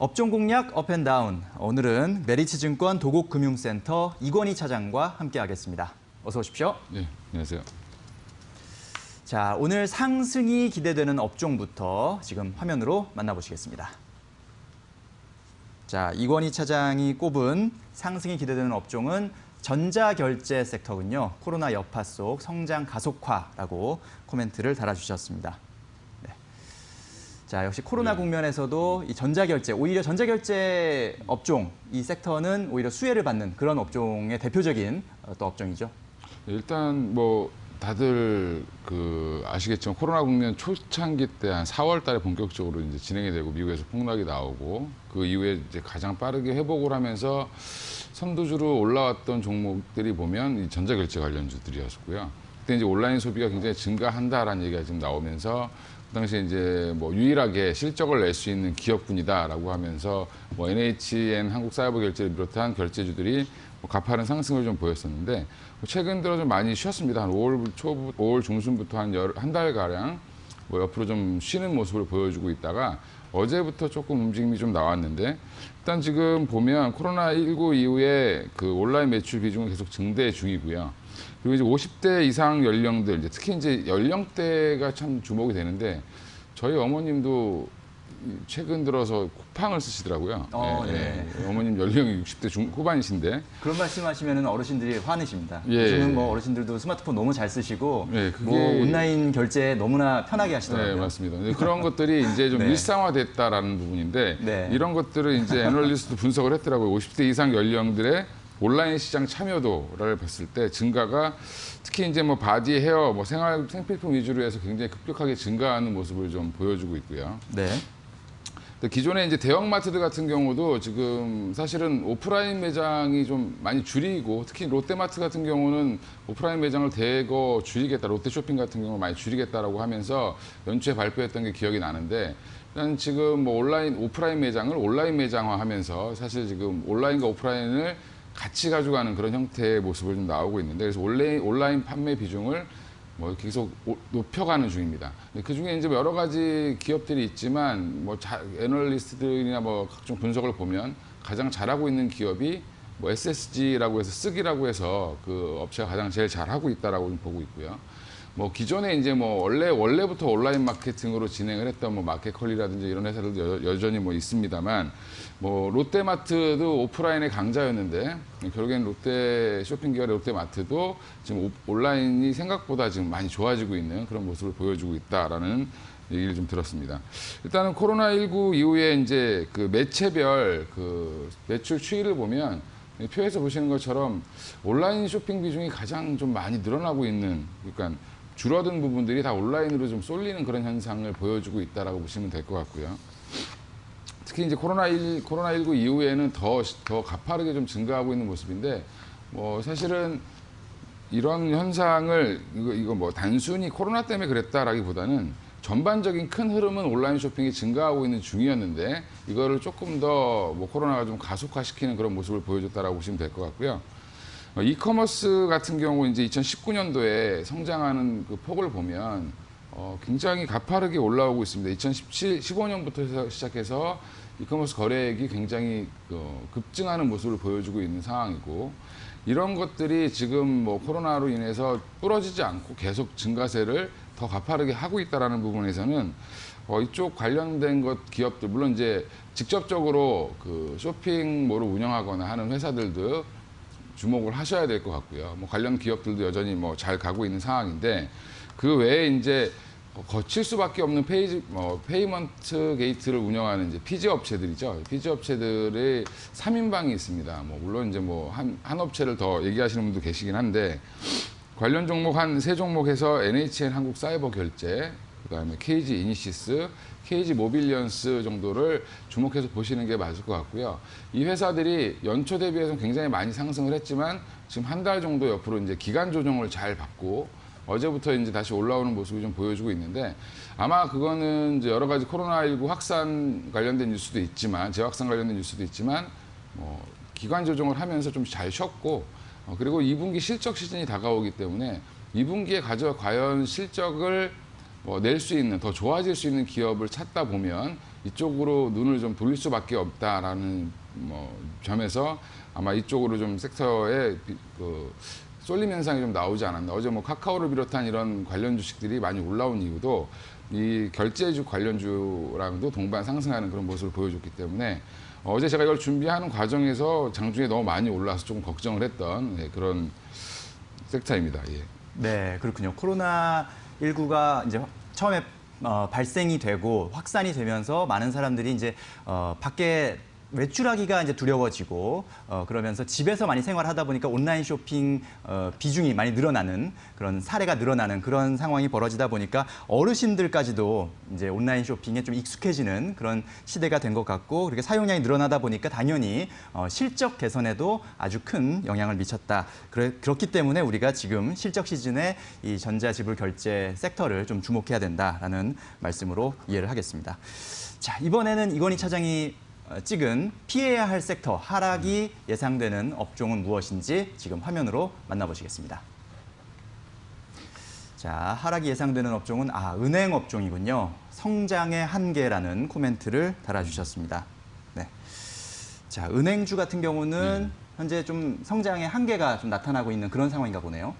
업종 공략 업앤다운. 오늘은 메리츠증권 도곡금융센터 이권희 차장과 함께하겠습니다. 어서 오십시오. 네, 안녕하세요. 자, 오늘 상승이 기대되는 업종부터 지금 화면으로 만나보시겠습니다. 자, 이권희 차장이 꼽은 상승이 기대되는 업종은 전자결제 섹터군요. 코로나 여파 속 성장 가속화라고 코멘트를 달아주셨습니다. 네. 자, 역시 코로나 네. 국면에서도 이 전자결제, 오히려 전자결제 업종, 이 섹터는 오히려 수혜를 받는 그런 업종의 대표적인 어, 또 업종이죠. 네, 일단 뭐 다들 그 아시겠지만 코로나 국면 초창기 때 한 4월 달에 본격적으로 이제 진행이 되고 미국에서 폭락이 나오고 그 이후에 이제 가장 빠르게 회복을 하면서 선두주로 올라왔던 종목들이 보면 이 전자결제 관련주들이었고요. 그때 이제 온라인 소비가 굉장히 증가한다라는 얘기가 지금 나오면서 그 당시에 이제 뭐 유일하게 실적을 낼 수 있는 기업군이다라고 하면서 뭐 NHN 한국사이버 결제를 비롯한 결제주들이 뭐 가파른 상승을 좀 보였었는데 뭐 최근 들어 좀 많이 쉬었습니다. 한 5월 초, 5월 중순부터 한한달 가량 뭐 옆으로 좀 쉬는 모습을 보여주고 있다가 어제부터 조금 움직임이 좀 나왔는데 일단 지금 보면 코로나19 이후에 그 온라인 매출 비중은 계속 증대 중이고요. 그리고 이제 50대 이상 연령들, 이제 특히 이제 연령대가 참 주목이 되는데 저희 어머님도 최근 들어서 쿠팡을 쓰시더라고요. 어, 예, 네. 예. 어머님 연령이 60대 중 후반이신데 그런 말씀하시면 어르신들이 화내십니다. 예. 요즘은 뭐 어르신들도 스마트폰 너무 잘 쓰시고 예, 그게- 뭐 온라인 결제 너무나 편하게 네, 하시더라고요. 맞습니다. 근데 그런 것들이 이제 좀 네. 일상화됐다라는 부분인데 네. 이런 것들을 이제 애널리스트 분석을 했더라고요. 50대 이상 연령들의 온라인 시장 참여도를 봤을 때 증가가 특히 이제 뭐 바디, 헤어, 뭐 생활 생필품 위주로 해서 굉장히 급격하게 증가하는 모습을 좀 보여주고 있고요. 네. 기존에 이제 대형마트들 같은 경우도 지금 사실은 오프라인 매장이 좀 많이 줄이고 특히 롯데마트 같은 경우는 오프라인 매장을 대거 줄이겠다. 롯데쇼핑 같은 경우 많이 줄이겠다라고 하면서 연초에 발표했던 게 기억이 나는데 일단 지금 뭐 온라인 오프라인 매장을 온라인 매장화하면서 사실 지금 온라인과 오프라인을 같이 가져가는 그런 형태의 모습을 좀 나오고 있는데 그래서 온라인 온라인 판매 비중을 뭐 계속 오- 높여가는 중입니다. 그 중에 이제 여러 가지 기업들이 있지만 뭐 자, 애널리스트들이나 뭐 각종 분석을 보면 가장 잘하고 있는 기업이 뭐 SSG라고 해서 쓰기라고 해서 그 업체가 가장 제일 잘하고 있다라고 좀 보고 있고요. 뭐 기존에 이제 뭐 원래 원래부터 온라인 마케팅으로 진행을 했던 뭐 마켓컬리라든지 이런 회사들도 여, 여전히 뭐 있습니다만 뭐 롯데마트도 오프라인의 강자였는데 결국엔 롯데 쇼핑 계열의 롯데마트도 지금 오- 온라인이 생각보다 지금 많이 좋아지고 있는 그런 모습을 보여주고 있다라는 얘기를 좀 들었습니다. 일단은 코로나19 이후에 이제 그 매체별 그 매출 추이를 보면 이 표에서 보시는 것처럼 온라인 쇼핑 비중이 가장 좀 많이 늘어나고 있는 그러니까 줄어든 부분들이 다 온라인으로 좀 쏠리는 그런 현상을 보여주고 있다라고 보시면 될 것 같고요. 특히 이제 코로나1 코로나19 이후에는 더 더 가파르게 좀 증가하고 있는 모습인데 뭐 사실은 이런 현상을 이거 이거 뭐 단순히 코로나 때문에 그랬다라기보다는 전반적인 큰 흐름은 온라인 쇼핑이 증가하고 있는 중이었는데 이거를 조금 더 뭐 코로나가 좀 가속화시키는 그런 모습을 보여줬다라고 보시면 될 것 같고요. 어, 이커머스 같은 경우 이제 2019년도에 성장하는 그 폭을 보면 어, 굉장히 가파르게 올라오고 있습니다. 2017, 15년부터 시작해서 이커머스 거래액이 굉장히 어, 급증하는 모습을 보여주고 있는 상황이고 이런 것들이 지금 뭐 코로나로 인해서 부러지지 않고 계속 증가세를 더 가파르게 하고 있다라는 부분에서는 어, 이쪽 관련된 것 기업들 물론 이제 직접적으로 그 쇼핑몰을 운영하거나 하는 회사들도 주목을 하셔야 될 것 같고요. 뭐 관련 기업들도 여전히 뭐 잘 가고 있는 상황인데 그 외에 이제 거칠 수밖에 없는 페이지 뭐 페이먼트 게이트를 운영하는 이제 피지 업체들이죠. 피지 업체들의 3인방이 있습니다. 뭐 물론 이제 뭐 한 한 업체를 더 얘기하시는 분도 계시긴 한데 관련 종목 한 세 종목에서 NHN 한국 사이버 결제, 그다음에 KG 이니시스, KG 모빌리언스 정도를 주목해서 보시는 게 맞을 것 같고요. 이 회사들이 연초 대비해서 굉장히 많이 상승을 했지만 지금 한 달 정도 옆으로 이제 기간 조정을 잘 받고 어제부터 이제 다시 올라오는 모습이 좀 보여주고 있는데 아마 그거는 이제 여러 가지 코로나19 확산 관련된 뉴스도 있지만 재확산 관련된 뉴스도 있지만 뭐 기간 조정을 하면서 좀 잘 쉬었고 어, 그리고 2분기 실적 시즌이 다가오기 때문에 2분기에 가져 과연 실적을 뭐 낼 수 있는 더 좋아질 수 있는 기업을 찾다 보면 이쪽으로 눈을 좀 돌릴 수밖에 없다라는 뭐 점에서 아마 이쪽으로 좀 섹터에 비- 그 쏠림 현상이 좀 나오지 않았나. 어제 뭐 카카오를 비롯한 이런 관련 주식들이 많이 올라온 이유도 이 결제주 관련주랑도 동반 상승하는 그런 모습을 보여줬기 때문에 어제 제가 이걸 준비하는 과정에서 장중에 너무 많이 올라서 조금 걱정을 했던 네, 그런 섹터입니다. 예. 네, 그렇군요. 코로나 19가 이제 처음에 어, 발생이 되고 확산이 되면서 많은 사람들이 이제 어, 밖에 외출하기가 이제 두려워지고 어, 그러면서 집에서 많이 생활하다 보니까 온라인 쇼핑 어, 비중이 많이 늘어나는 그런 사례가 늘어나는 그런 상황이 벌어지다 보니까 어르신들까지도 이제 온라인 쇼핑에 좀 익숙해지는 그런 시대가 된 것 같고 그렇게 사용량이 늘어나다 보니까 당연히 어, 실적 개선에도 아주 큰 영향을 미쳤다. 그래, 그렇기 때문에 우리가 지금 실적 시즌에 이 전자지불 결제 섹터를 좀 주목해야 된다라는 말씀으로 이해를 하겠습니다. 자 이번에는 이건희 차장이 어, 찍은 피해야 할 섹터 하락이 예상되는 업종은 무엇인지 지금 화면으로 만나보시겠습니다. 자, 하락이 예상되는 업종은 아, 은행 업종이군요. 성장의 한계라는 코멘트를 달아주셨습니다. 네. 자, 은행주 같은 경우는 현재 좀 성장의 한계가 좀 나타나고 있는 그런 상황인가 보네요.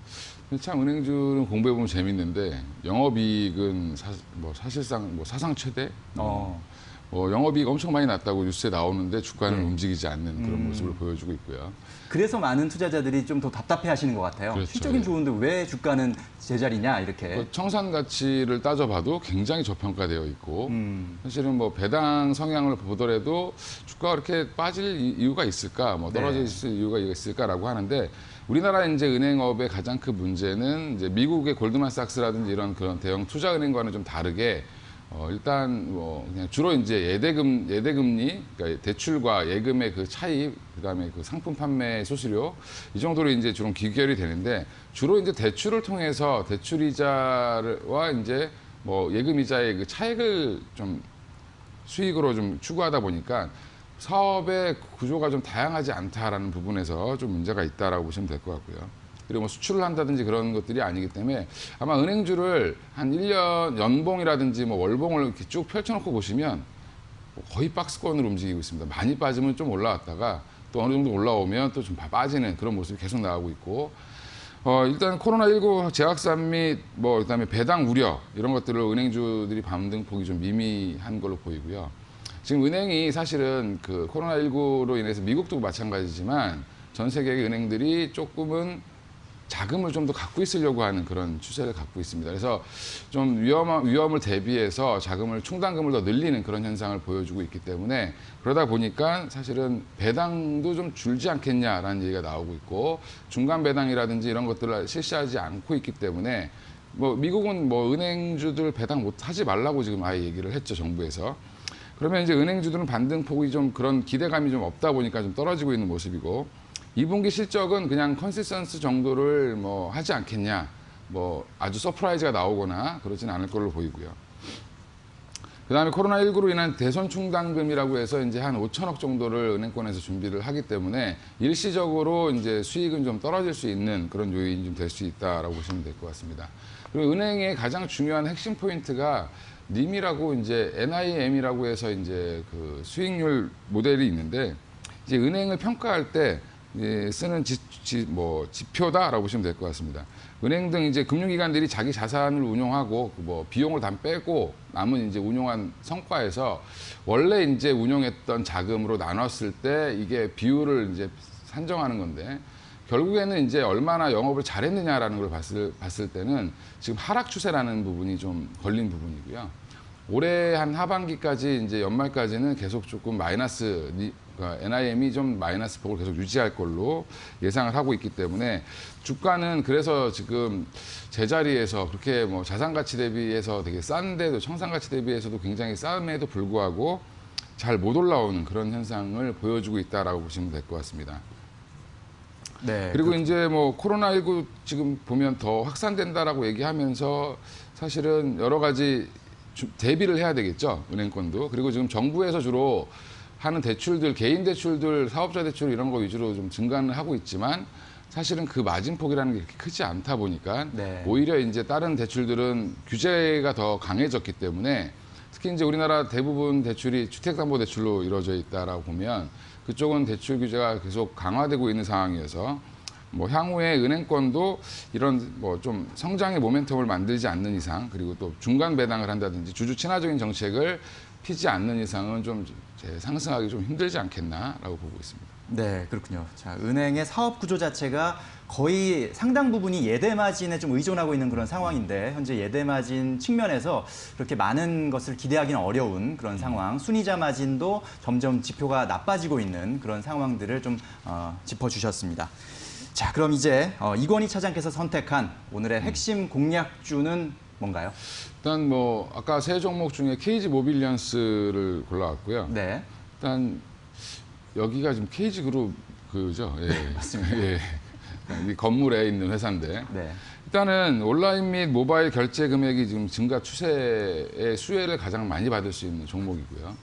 참 은행주는 공부해 보면 재밌는데 영업이익은 사, 뭐 사실상 뭐 사상 최대 어. 뭐 영업이익 엄청 많이 났다고 뉴스에 나오는데 주가는 네. 움직이지 않는 그런 음. 모습을 보여주고 있고요. 그래서 많은 투자자들이 좀 더 답답해 하시는 것 같아요. 그렇죠. 실적인 예. 좋은데 왜 주가는 제자리냐, 이렇게. 그 청산 가치를 따져봐도 굉장히 저평가되어 있고 음. 사실은 뭐 배당 성향을 보더라도 주가가 이렇게 빠질 이- 이유가 있을까, 뭐 떨어질 네. 이유가 있을까라고 하는데 우리나라 이제 은행업의 가장 큰 문제는 이제 미국의 골드만삭스라든지 이런 그런 대형 투자 은행과는 좀 다르게 어, 일단 뭐 그냥 주로 이제 예대금 예대금리 그러니까 대출과 예금의 그 차이 그다음에 그 상품 판매 수수료 이 정도로 이제 주로 기결이 되는데 주로 이제 대출을 통해서 대출 이자와 이제 뭐 예금 이자의 그 차익을 좀 수익으로 좀 추구하다 보니까 사업의 구조가 좀 다양하지 않다라는 부분에서 좀 문제가 있다라고 보시면 될 것 같고요. 그리고 뭐 수출을 한다든지 그런 것들이 아니기 때문에 아마 은행주를 한 1년 연봉이라든지 뭐 월봉을 이렇게 쭉 펼쳐놓고 보시면 뭐 거의 박스권으로 움직이고 있습니다. 많이 빠지면 좀 올라왔다가 또 어느 정도 올라오면 또 좀 빠지는 그런 모습이 계속 나오고 있고 어, 일단 코로나19 재확산 및 뭐 그다음에 배당 우려 이런 것들을 은행주들이 반등폭이 좀 미미한 걸로 보이고요. 지금 은행이 사실은 그 코로나19로 인해서 미국도 마찬가지지만 전 세계의 은행들이 조금은 자금을 좀 더 갖고 있으려고 하는 그런 추세를 갖고 있습니다. 그래서 좀 위험 위험을 대비해서 자금을 충당금을 더 늘리는 그런 현상을 보여주고 있기 때문에 그러다 보니까 사실은 배당도 좀 줄지 않겠냐라는 얘기가 나오고 있고 중간 배당이라든지 이런 것들을 실시하지 않고 있기 때문에 뭐 미국은 뭐 은행주들 배당 못 하지 말라고 지금 아예 얘기를 했죠 정부에서. 그러면 이제 은행주들은 반등폭이 좀 그런 기대감이 좀 없다 보니까 좀 떨어지고 있는 모습이고 2분기 실적은 그냥 컨시스턴스 정도를 뭐 하지 않겠냐. 뭐 아주 서프라이즈가 나오거나 그러진 않을 걸로 보이고요. 그다음에 코로나19로 인한 대손 충당금이라고 해서 이제 한 5천억 정도를 은행권에서 준비를 하기 때문에 일시적으로 이제 수익은 좀 떨어질 수 있는 그런 요인이 좀 될 수 있다라고 보시면 될 것 같습니다. 그리고 은행의 가장 중요한 핵심 포인트가 님이라고 이제 NIM이라고 해서 이제 그 수익률 모델이 있는데 이제 은행을 평가할 때 예, 쓰는 지, 지, 뭐 지표다라고 보시면 될 것 같습니다. 은행 등 이제 금융기관들이 자기 자산을 운용하고 그뭐 비용을 다 빼고 남은 이제 운용한 성과에서 원래 이제 운용했던 자금으로 나눴을 때 이게 비율을 이제 산정하는 건데 결국에는 이제 얼마나 영업을 잘했느냐라는 걸 봤을, 봤을 때는 지금 하락 추세라는 부분이 좀 걸린 부분이고요. 올해 한 하반기까지 이제 연말까지는 계속 조금 마이너스 니- 그러니까 NIM이 좀 마이너스 폭을 계속 유지할 걸로 예상을 하고 있기 때문에 주가는 그래서 지금 제자리에서 그렇게 뭐 자산 가치 대비해서 되게 싼데도 청산 가치 대비해서도 굉장히 싼에도 불구하고 잘 못 올라오는 그런 현상을 보여주고 있다라고 보시면 될 것 같습니다. 네. 그리고 이제 뭐 코로나19 지금 보면 더 확산된다라고 얘기하면서 사실은 여러 가지 주- 대비를 해야 되겠죠. 은행권도. 그리고 지금 정부에서 주로 하는 대출들, 개인 대출들, 사업자 대출 이런 거 위주로 좀 증가는 하고 있지만 사실은 그 마진폭이라는 게 그렇게 크지 않다 보니까 네. 오히려 이제 다른 대출들은 규제가 더 강해졌기 때문에 특히 이제 우리나라 대부분 대출이 주택담보대출로 이루어져 있다라고 보면 그쪽은 대출 규제가 계속 강화되고 있는 상황이어서 뭐 향후에 은행권도 이런 뭐 좀 성장의 모멘텀을 만들지 않는 이상 그리고 또 중간 배당을 한다든지 주주 친화적인 정책을 피지 않는 이상은 좀제 상승하기 좀 힘들지 않겠나라고 보고 있습니다. 네, 그렇군요. 자, 은행의 사업 구조 자체가 거의 상당 부분이 예대 마진에 좀 의존하고 있는 그런 상황인데 현재 예대 마진 측면에서 그렇게 많은 것을 기대하기는 어려운 그런 상황. 순이자 마진도 점점 지표가 나빠지고 있는 그런 상황들을 좀 어, 짚어주셨습니다. 자, 그럼 이제 어, 이권희 차장께서 선택한 오늘의 핵심 공략주는 뭔가요? 일단 뭐 아까 세 종목 중에 KG 모빌리언스를 골라왔고요. 네, 일단 여기가 지금 KG 그룹 그죠? 예. 맞습니다. 예. 이 건물에 있는 회사인데 네, 일단은 온라인 및 모바일 결제 금액이 지금 증가 추세의 수혜를 가장 많이 받을 수 있는 종목이고요.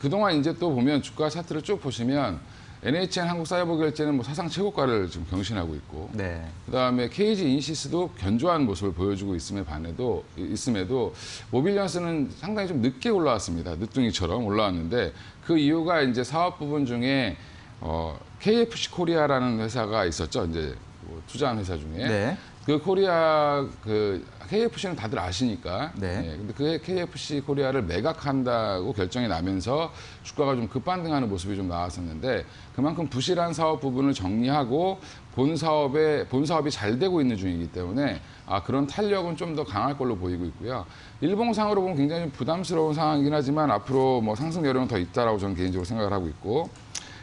그동안 이제 또 보면 주가 차트를 쭉 보시면 NHN 한국사회보결제는 뭐 사상 최고가를 지금 경신하고 있고 네, 그다음에 KG 인시스도 견조한 모습을 보여주고 있음에 반해도 있음에도 모빌리언스는 상당히 좀 늦게 올라왔습니다. 늦둥이처럼 올라왔는데 그 이유가 이제 사업 부분 중에 어, KFC 코리아라는 회사가 있었죠. 이제 뭐 투자한 회사 중에 네, 그 코리아 그 KFC는 다들 아시니까. 네. 예, 근데 그 KFC 코리아를 매각한다고 결정이 나면서 주가가 좀 급반등하는 모습이 좀 나왔었는데 그만큼 부실한 사업 부분을 정리하고 본 사업에 본 사업이 잘 되고 있는 중이기 때문에 아 그런 탄력은 좀 더 강할 걸로 보이고 있고요. 일봉상으로 보면 굉장히 좀 부담스러운 상황이긴 하지만 앞으로 뭐 상승 여력은 더 있다라고 저는 개인적으로 생각을 하고 있고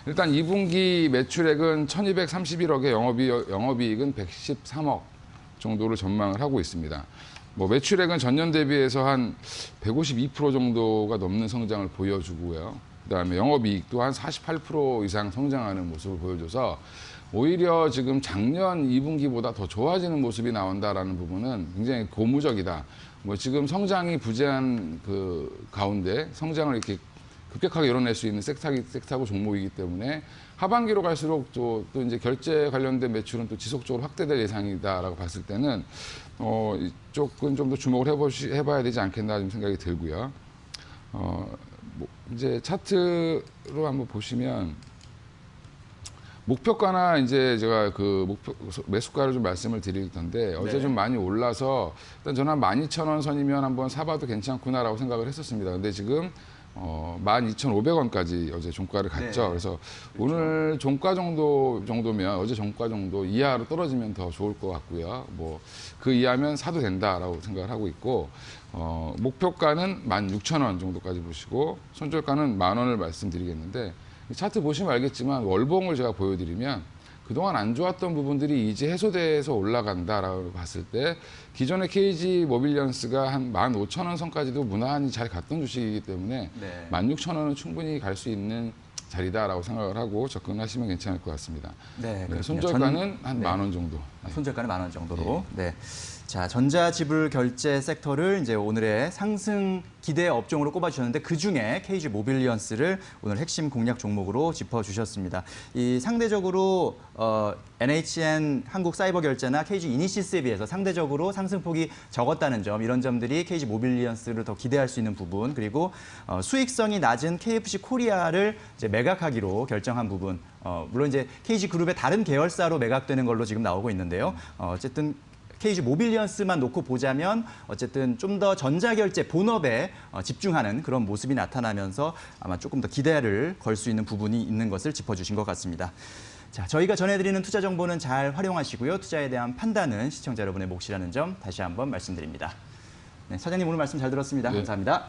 일단 2분기 매출액은 1,231억에 영업이 영업이익은 113억 정도를 전망을 하고 있습니다. 뭐 매출액은 전년 대비해서 한 152% 정도가 넘는 성장을 보여주고요. 그다음에 영업이익도 한 48% 이상 성장하는 모습을 보여줘서 오히려 지금 작년 2분기보다 더 좋아지는 모습이 나온다라는 부분은 굉장히 고무적이다. 뭐 지금 성장이 부재한 그 가운데 성장을 이렇게 급격하게 이뤄낼 수 있는 섹터기, 섹터고 종목이기 때문에 하반기로 갈수록 또, 또 이제 결제 관련된 매출은 또 지속적으로 확대될 예상이다라고 봤을 때는 어, 이쪽은 좀 더 주목을 해보시, 해봐야 되지 않겠나 좀 생각이 들고요. 어, 뭐 이제 차트로 한번 보시면 목표가나 이제 제가 그 목표 매수가를 좀 말씀을 드릴 텐데 어제 네. 좀 많이 올라서 일단 저는 한 12,000원 선이면 한번 사봐도 괜찮구나라고 생각을 했었습니다. 근데 지금 어, 12,500원까지 어제 종가를 갔죠. 네. 그래서 오늘 종가 정도 정도면 어제 종가 정도 이하로 떨어지면 더 좋을 것 같고요. 뭐 그 이하면 사도 된다라고 생각을 하고 있고 어, 목표가는 16,000원 정도까지 보시고 손절가는 만 원을 말씀드리겠는데 이 차트 보시면 알겠지만 월봉을 제가 보여드리면 그동안 안 좋았던 부분들이 이제 해소돼서 올라간다라고 봤을 때 기존의 KG 모빌리언스가 한 15,000원 선까지도 무난히 잘 갔던 주식이기 때문에 네. 16,000원은 충분히 갈 수 있는 자리다라고 생각을 하고 접근하시면 괜찮을 것 같습니다. 네, 네. 손절가는 전- 한 네. 만원 정도. 아, 손절가는 만 원 정도로. 네. 자, 전자지불 결제 섹터를 이제 오늘의 상승 기대 업종으로 꼽아주셨는데 그 중에 KG 모빌리언스를 오늘 핵심 공략 종목으로 짚어주셨습니다. 이 상대적으로 어, NHN 한국 사이버 결제나 KG 이니시스에 비해서 상대적으로 상승폭이 적었다는 점 이런 점들이 KG 모빌리언스를 더 기대할 수 있는 부분 그리고 어, 수익성이 낮은 KFC 코리아를 이제 매각하기로 결정한 부분. 어, 물론 이제 KG 그룹의 다른 계열사로 매각되는 걸로 지금 나오고 있는데요. 어, 어쨌든 KG 모빌리언스만 놓고 보자면 어쨌든 좀 더 전자결제 본업에 어, 집중하는 그런 모습이 나타나면서 아마 조금 더 기대를 걸 수 있는 부분이 있는 것을 짚어주신 것 같습니다. 자, 저희가 전해드리는 투자 정보는 잘 활용하시고요. 투자에 대한 판단은 시청자 여러분의 몫이라는 점 다시 한번 말씀드립니다. 네, 사장님 오늘 말씀 잘 들었습니다. 네. 감사합니다.